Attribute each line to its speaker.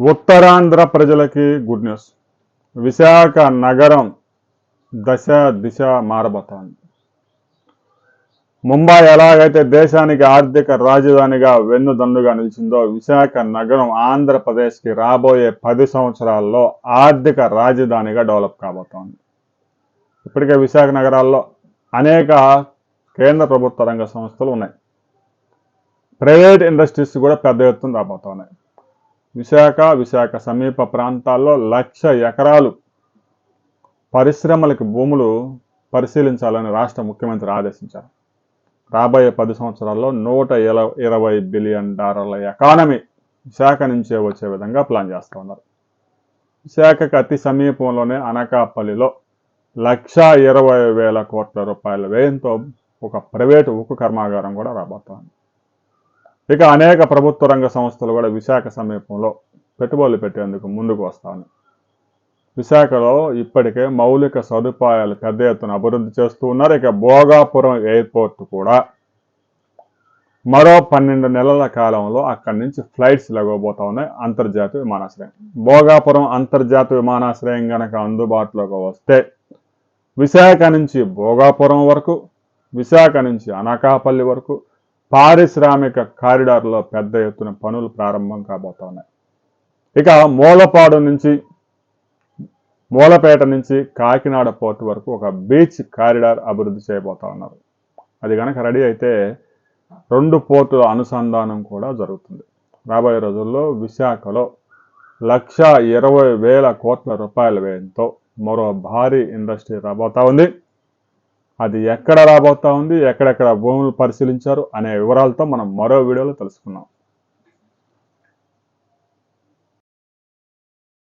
Speaker 1: ఉత్తరాంధ్ర ప్రజలకి good news. Visakha నగరం దశ దిశ మారబోతోంది. ముంబై ఎలాగైతే దేశానికి ఆర్థిక రాజధానిగా వెన్నుదన్నుగా నిలిచిందో విశాఖ నగరం ఆంధ్రప్రదేశ్కి రాబోయే పది సంవత్సరాల్లో ఆర్థిక రాజధానిగా డెవలప్ కాబోతోంది. ఇప్పటికే విశాఖ నగరాల్లో అనేక కేంద్ర ప్రభుత్వ రంగ సంస్థలు ఉన్నాయి. ప్రైవేట్ ఇండస్ట్రీస్ కూడా పెద్ద ఎత్తున రాబోతున్నాయి. విశాఖ విశాఖ సమీప ప్రాంతాల్లో లక్ష ఎకరాలు పరిశ్రమలకు భూములు పరిశీలించాలని రాష్ట్ర ముఖ్యమంత్రి ఆదేశించారు. రాబోయే పది సంవత్సరాల్లో నూట ఇరవై బిలియన్ డాలర్ల ఎకానమీ విశాఖ నుంచే వచ్చే విధంగా ప్లాన్ చేస్తూ ఉన్నారు. విశాఖకు అతి సమీపంలోనే అనకాపల్లిలో లక్ష ఇరవై వేల కోట్ల రూపాయల వ్యయంతో ఒక ప్రైవేటు ఉక్కు కర్మాగారం కూడా రాబోతోంది. ఇక అనేక ప్రభుత్వ రంగ సంస్థలు కూడా విశాఖ సమీపంలో పెట్టుబడులు పెట్టేందుకు ముందుకు వస్తాను. విశాఖలో ఇప్పటికే మౌలిక సదుపాయాలు పెద్ద ఎత్తున అభివృద్ధి చేస్తూ ఉన్నారు. ఇక భోగాపురం ఎయిర్పోర్ట్ కూడా మరో పన్నెండు నెలల కాలంలో అక్కడి నుంచి ఫ్లైట్స్ లెగబోతా ఉన్నాయి. అంతర్జాతీయ విమానాశ్రయం. భోగాపురం అంతర్జాతీయ విమానాశ్రయం కనుక అందుబాటులోకి వస్తే విశాఖ నుంచి భోగాపురం వరకు విశాఖ నుంచి అనకాపల్లి వరకు పారిశ్రామిక కారిడార్లో పెద్ద ఎత్తున పనులు ప్రారంభం కాబోతా ఉన్నాయి. ఇక మూలపాడు నుంచి మూలపేట నుంచి కాకినాడ పోర్టు వరకు ఒక బీచ్ కారిడార్ అభివృద్ధి చేయబోతా ఉన్నారు. అది కనుక రెడీ అయితే రెండు పోర్టుల అనుసంధానం కూడా జరుగుతుంది. రాబోయే రోజుల్లో విశాఖలో లక్ష ఇరవై వేల కోట్ల రూపాయల వ్యయంతో మరో భారీ ఇండస్ట్రీ రాబోతా ఉంది. అది ఎక్కడ రాబోతా ఉంది ఎక్కడెక్కడ భూములు పరిశీలించారు అనే వివరాలతో మనం మరో వీడియోలో తెలుసుకున్నాం